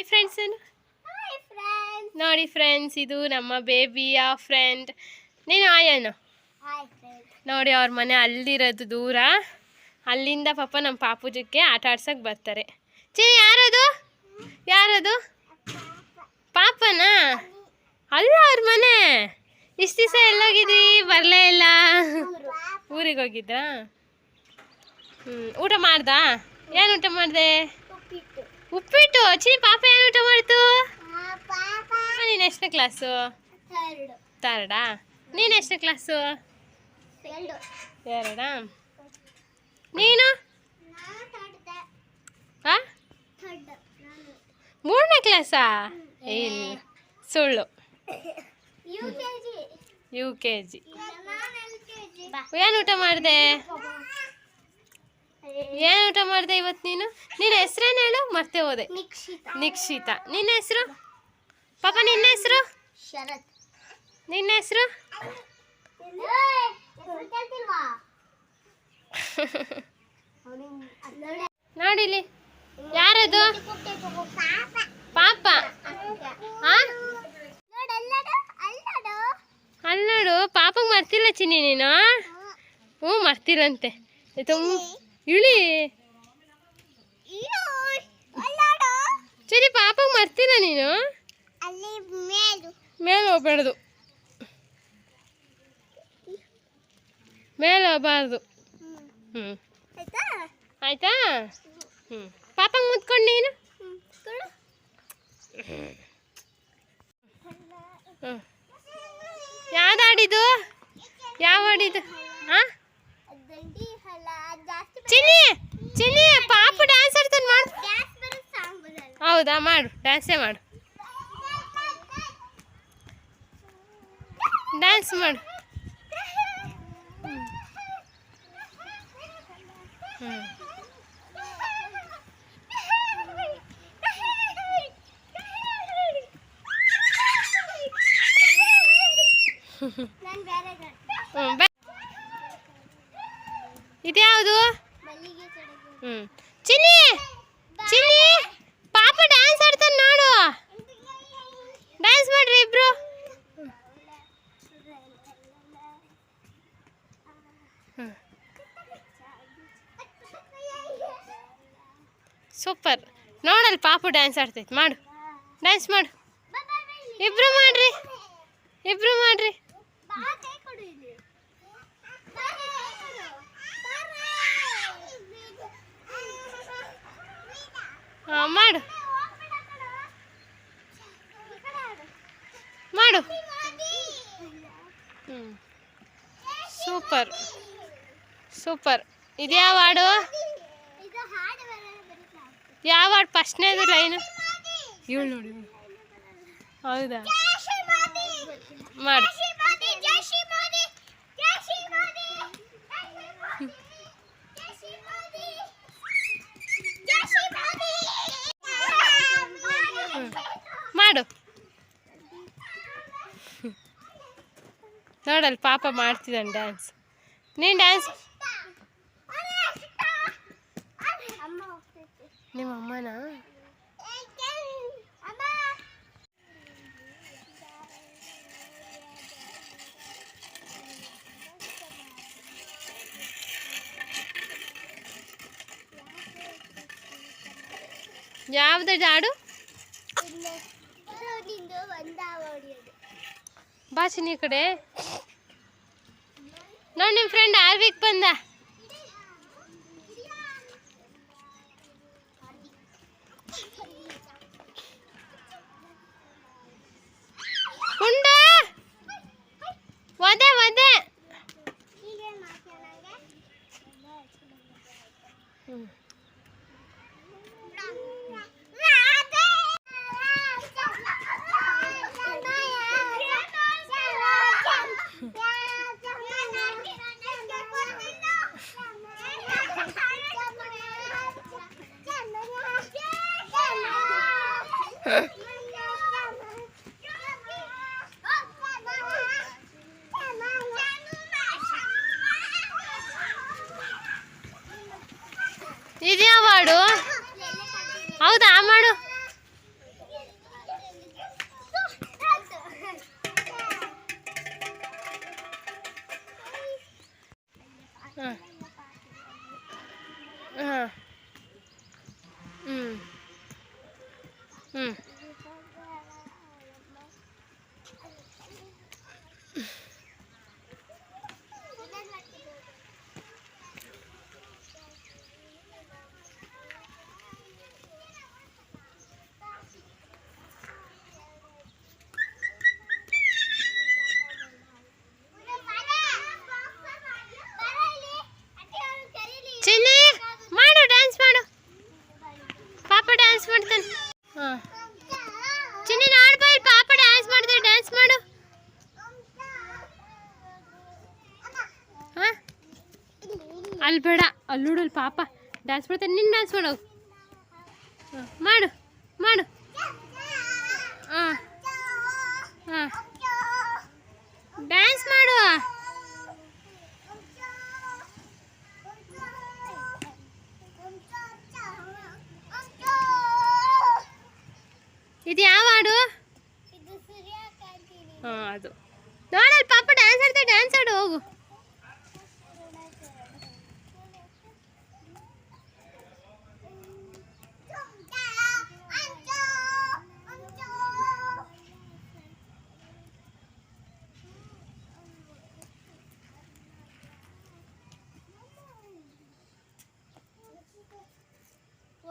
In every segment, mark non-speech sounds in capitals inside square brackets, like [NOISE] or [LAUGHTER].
Hi friends ನೋಡಿ friends ಇದು ನಮ್ಮ ಬೇಬಿಯ ಫ್ರೆಂಡ್ ನೀನು ಆಯನು ನೋಡಿ ಅವ್ರ ಮನೆ ಅಲ್ಲಿರೋದು ದೂರ ಅಲ್ಲಿಂದ ಪಾಪ ನಮ್ಮ ಪಾಪುಜಕ್ಕೆ ಆಟ ಆಡ್ಸೋಕ್ಕೆ ಬರ್ತಾರೆ ಚೀ ಯಾರದು ಯಾರದು ಪಾಪನಾ ಅಲ್ಲ ಅವ್ರ ಮನೆ ಇಷ್ಟು ದಿವಸ ಎಲ್ಲೋಗಿದ್ವಿ ಬರಲೇ ಇಲ್ಲ ಊರಿಗೆ ಹೋಗಿದ್ರಾ ಹ್ಞೂ ಊಟ ಮಾಡ್ದಾ? ಏನು ಊಟ ಮಾಡಿದೆ? ಉಪ್ಪಿಟ್ಟು ಚಿನಿ ಪಾಪ ಏನು ಊಟ ಮಾಡ್ತು ನೀನು ಎಷ್ಟನೇ ಕ್ಲಾಸು ತರ್ಡಾ ನೀನು ಎಷ್ಟನೇ ಕ್ಲಾಸು ಎರಡಾ. ನೀನು? ಮೂರನೇ ಕ್ಲಾಸಾ ಇಲ್ಲ ಸುಳ್ಳು. ಯು ಕೆ ಜಿ ಏನು ಊಟ ಮಾಡಿದೆ? ಏನು ಊಟ ಮಾಡಿದೆ ಇವತ್ತು ನೀನು? ನಿನ್ನ ಹೆಸ್ರೇನು ಹೇಳು? ಮತ್ತೆ ಹೋದೆ ನಿಕ್ಷಿತ. ನಿನ್ನ ಹೆಸರು? ಪಾಪ ನಿನ್ನ ಹೆಸರು? ನಿನ್ನ ಹೆಸರು? ನೋಡಿಲಿ ಯಾರದು? ಪಾಪ. ಅಲ್ಲೋಡು ಪಾಪಗೆ ಮರ್ತಿಲ್ಲ ಚಿನ್ನಿ ನೀನು? ಹ್ಞೂ ಮರ್ತಿಲ್ಲಂತೆ. ತುಂಬ ಇಳಿ. ಸರಿ ಪಾಪ ಮರ್ತೀರ ನೀನು? ಮೇಲು. ಹೋಗ್ಬಾರ್ದು. ಮೇಲೆ ಹೋಗ್ಬಾರ್ದು. ಹ್ಞೂ ಆಯ್ತಾ? ಹ್ಞೂ ಪಾಪ ಮುತ್ಕೊಂಡು ನೀನು? ಯಾವ್ದು ಆಡಿದ್ದು ಯಾವ ಆಡಿದ್ದು ಹಾಂ ಚಿನ್ನಿ ಚಿನ್ನಿ ಪಾಪ ಡ್ಯಾನ್ಸ್ ಆಡ್ತಾನೆ ಮಾಡು. ಹೌದಾ ಮಾಡು ಡ್ಯಾನ್ಸೇ ಮಾಡು. ಡ್ಯಾನ್ಸ್ ಮಾಡು. ಹ್ಞೂ ಬೇ. ಇದ್ಯಾವುದು? ಚಿನ್ನಿ ಚಿನ್ನಿ, ಪಾಪ ಡ್ಯಾನ್ಸ್ ಆಡ್ತಾನೆ ನೋಡು. ಡ್ಯಾನ್ಸ್ ಮಾಡ್ರಿ ಇಬ್ರು. ಸೂಪರ್ ನೋಡಲ್ ಪಾಪು ಡ್ಯಾನ್ಸ್ ಆಡ್ತೈತೆ. ಮಾಡು. ಡ್ಯಾನ್ಸ್ ಮಾಡು. ಇಬ್ರು ಮಾಡ್ರಿ. ಇಬ್ರು ಮಾಡ್ರಿ ಬಾ ಕೈ ಕೊಡು ಇಲ್ಲಿ ಬಾ ಕೈ ಕೊಡು ಹಾಂ ಮಾಡು. ಮಾಡು. ಹ್ಞೂ ಸೂಪರ್. ಸೂಪರ್. ಇದ್ಯಾವ ಹಾಡು? ಯಾವ ಹಾಡು? ಫಸ್ಟ್ನೇದು ಲೈನು. ಇವಳು ನೋಡಿ. ಹೌದಾ? ಮಾಡು. ಮಾಡು. ನೋಡಲ್ ಪಾಪ ಮಾಡ್ತಿದ್ದಾನೆ ಡ್ಯಾನ್ಸ್ ನೀನು ಡ್ಯಾನ್ಸ್ ನಿಮ್ಮ ಅಮ್ಮನ? ಅಮ್ಮ ಯಾವ್ದು ಹಾಡು ಇಲ್ಲೇ ನಿಂದು ಒಂದ ಹೊಡಿಯೋದು ಬಾಚಿನಿ ಕಡೆ. ನೋಡಿ ನಿಮ್ಮ ಫ್ರೆಂಡ್ ಆರ್ವಿಕ್ ಬಂದ. ಹಾಂ ಬೇಡ ಅಲ್ಲಿ ನೋಡಲ್ ಪಾಪ ಡ್ಯಾನ್ಸ್ ಮಾಡ್ತಾನೆ ನಿನ್ನ ಡ್ಯಾನ್ಸ್ ಮಾಡು ಹಾಂ ಮಾಡು ಮಾಡು ಹಾಂ ಹಾಂ ಡ್ಯಾನ್ಸ್ ಮಾಡು ಇದು ಯಾವ ಹಾಡು ಇದು ಸೂರ್ಯಕಾಂತಿನಿ ಹಾಂ ಅದು ನೋಡಲ್ ಪಾಪ ಡ್ಯಾನ್ಸ್ ಆಡ್ತಾ ಡ್ಯಾನ್ಸ್ ಆಡು ಹೋಗು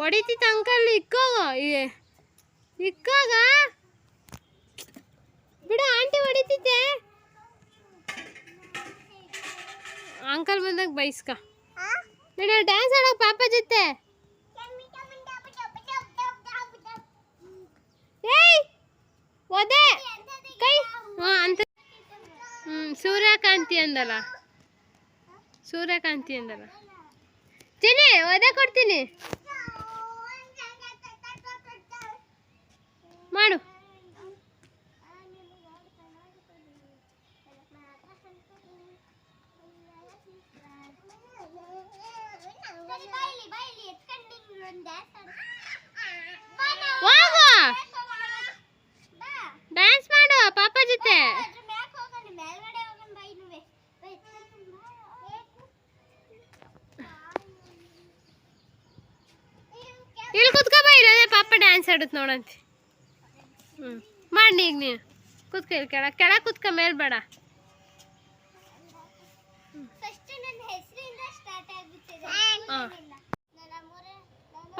ಹೊಡಿತಿತ್ತು ಅಂಕಲ್ ಇಕ್ಕೋಗ. ಇಕ್ಕೋಗ? ಬಿಡು ಆಂಟಿ ಹೊಡಿತಿದ್ದೆ. ಅಂಕಲ್ ಬಂದಾಗ ಬೈಸ್ಕ. ನೀನು ಡ್ಯಾನ್ಸ್ ಆಡೋ ಪಾಪ ಜೊತೆ. ಏಯ್ ಒದೆ. ಕೈ. ಹಾಂ ಅಂತ. ಹ್ಞೂ ಸೂರ್ಯಕಾಂತಿ ಅಂದಲ್ಲ. ಸೂರ್ಯಕಾಂತಿ ಅಂದಲ್ಲ. ಚಿನಿ ಒದೆ ಕೊಡ್ತೀನಿ ಮಾಡು ಹೋಗು ಡ್ಯಾನ್ಸ್ ಮಾಡು, ಪಾಪ ಜೊತೆ. ಇಲ್ಲಿ ಕುತ್ಕೋ ಬಾ ಇಲ್ಲದೆ ಪಾಪ ಡ್ಯಾನ್ಸ್ ಆಡುತ್ತೆ ನೋಡಂತೆ. ಹ್ಞೂ ಮಾಡಿ ಈಗ ನೀನು. ಕುತ್ಕೊ ಇಲ್ಲಿ ಕೆಳ ಕೆಳ ಕುತ್ಕೊ, ಮೇಲ್ ಬೇಡ ಫಸ್ಟ್ ನನ್ನ ಹೆಸರಿಂದ ಸ್ಟಾರ್ಟ್ ಆಗುತ್ತೆ ಹಾ. ನನ್ನ ಮೂರನೇ ಫಸ್ಟಿಂದ ಹೇಳು ನನ್ನ ಹೆಸರು ನಿಕ್ಷಿತಾ ಮೂರನೇ ತರಗತಿಯಲ್ಲಿ ಓದುತ್ತಿದ್ದೇನೆ ಅದು ನಾನು ಮೂರನೇ ತರಗತಿಯಲ್ಲಿ ಓದುತ್ತಿದ್ದೇನೆ ಸ್ಕೂಲ ಹೆಸರು ಜೋಗಿಹಳ್ಳಿ ನಾನು ಈಗ ಡ್ಯಾನ್ಸ್ ಅನ್ನು ಹಾಡುತ್ತಿದ್ದೇನೆ ಬೇರೆ ಬೇರೆ ಡ್ಯಾನ್ಸ್ ಫಸ್ಟ್ ಹೆಸರು ಹೇಳ್ಬಿಟ್ಟು ಸೂರ್ಯಕಾಂತಿಗೇನು ನನ್ನ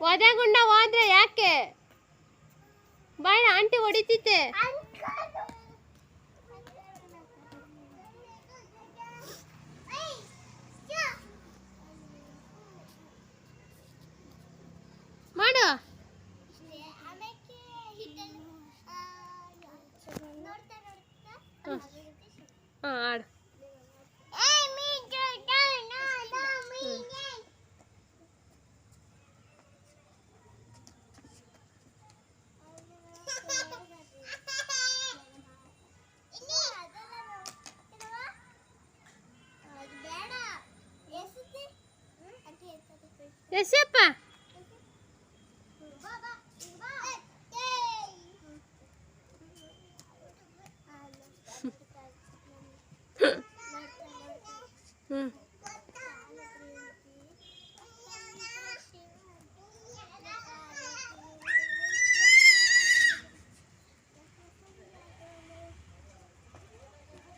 ಒದಗುಂಡ ಹೋದ್ರೆ ಯಾಕೆ? ಬಾಯ್ ಆಂಟಿ ಹೊಡಿತಿದ್ದೆ. ಮಾಡು. ಹಾಂ ಆಡು.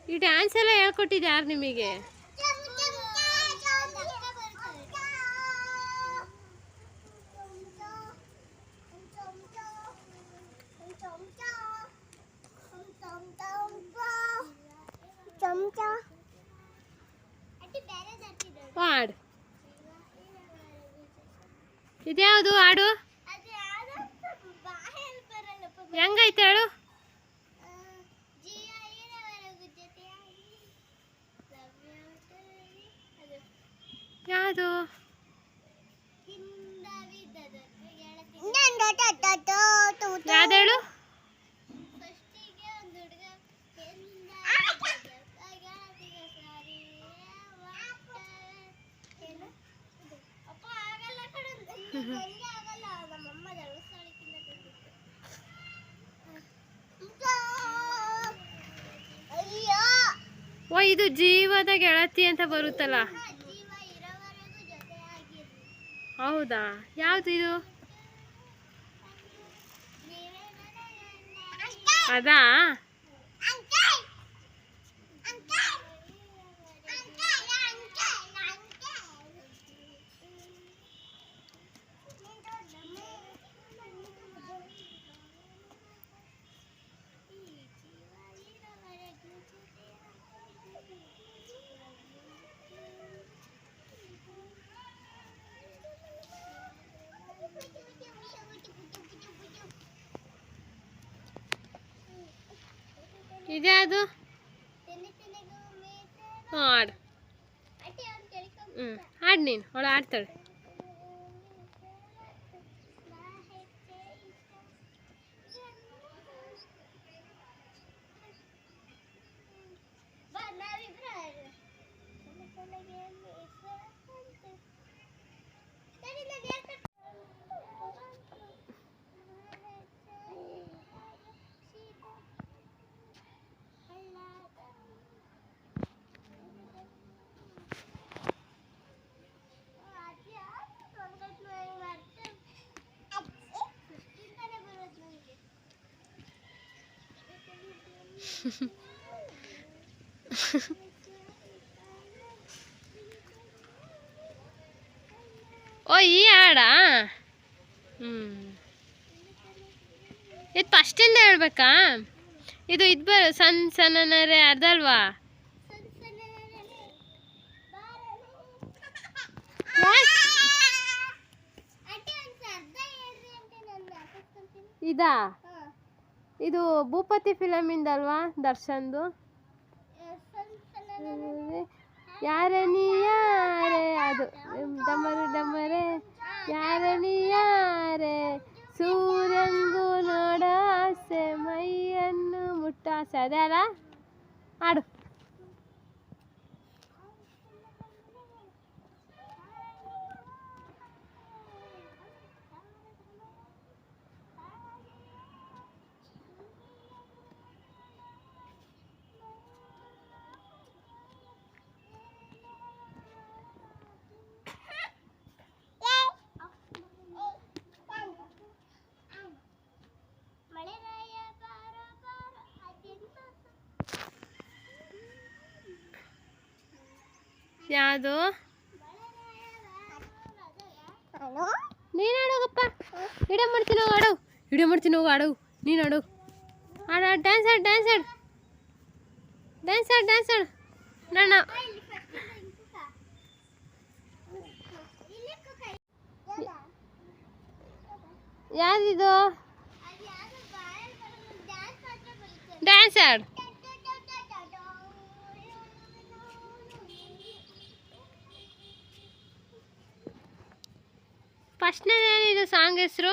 ಈ ಡ್ಯಾನ್ಸ್ ಎಲ್ಲ ಹೇಳ್ಕೊಟ್ಟಿದ್ದು ಯಾರು ನಿಮಗೆ? ಚಮಚ ಮಾಡು ಇದ್ಯಾವುದು ಹಾಡು. ಹೆಂಗೈತೆ ಹೇಳು? ಯಾವುದು? ಯಾವ್ದು ಹೇಳು? ಇದು ಜೀವದ ಗೆಳತಿ ಅಂತ ಬರುತ್ತಲ್ಲ? ಹೌದಾ? ಯಾವ್ದು ಇದು? ಅದಾ ಅಂಕಲ್ ಅಂಕಲ್ ಅಂಕಲ್ ಇದ್ಯಾವುದು ಹಾಡು. ಹ್ಞೂ ಹಾಡು ನೀನು. ಅವಳು ಆಡ್ತಾಳೆ [LAUGHS] ಓ ಈ ಹಾಡಾ? ಹ್ಞೂ ಇದು ಫಸ್ಟಿಂದ ಹೇಳ್ಬೇಕಾ? ಇದು ಇದು ಬರ ಸಣ್ಣ ಸಣ್ಣನರೆ ಅದಲ್ವಾ [LAUGHS] ಇದಾ? ಇದು ಭೂಪತಿ ಫಿಲಮಿಂದಲ್ವಾ ದರ್ಶನ್ದು? ಯಾರ ಯಾರೇ, ಅದು ಡಮರು ಡಮರೆ, ಯಾರ ನೀ ಯಾರೇ ನೋಡ ಮೈಯನ್ನು ಮುಟ್ಟಾಸೆ, ಅದೇ ಅಲ್ಲ? ಹಾಡು. ಯಾವುದು ನೀನು ಆಡೋಗಪ್ಪ ವಿಡಿಯೋ ಮಾಡ್ತೀನಿ ಹೋಗು ಆಡು ವಿಡಿಯೋ ಮಾಡ್ತೀನಿ ಹೋಗು ಆಡು ನೀನು ಆಡು ಆಡ ಡ್ಯಾನ್ಸ್ ಆಡು ಡ್ಯಾನ್ಸ್ ಆಡು ಡ್ಯಾನ್ಸ್ ಆಡು ಡ್ಯಾನ್ಸ್ ಆಡು ನಾನು ಯಾವ್ದಿದು ಡ್ಯಾನ್ಸ್ ಆಡು ಫಸ್ಟ್ನೇ ಇದು ಸಾಂಗ್ ಹೆಸರು?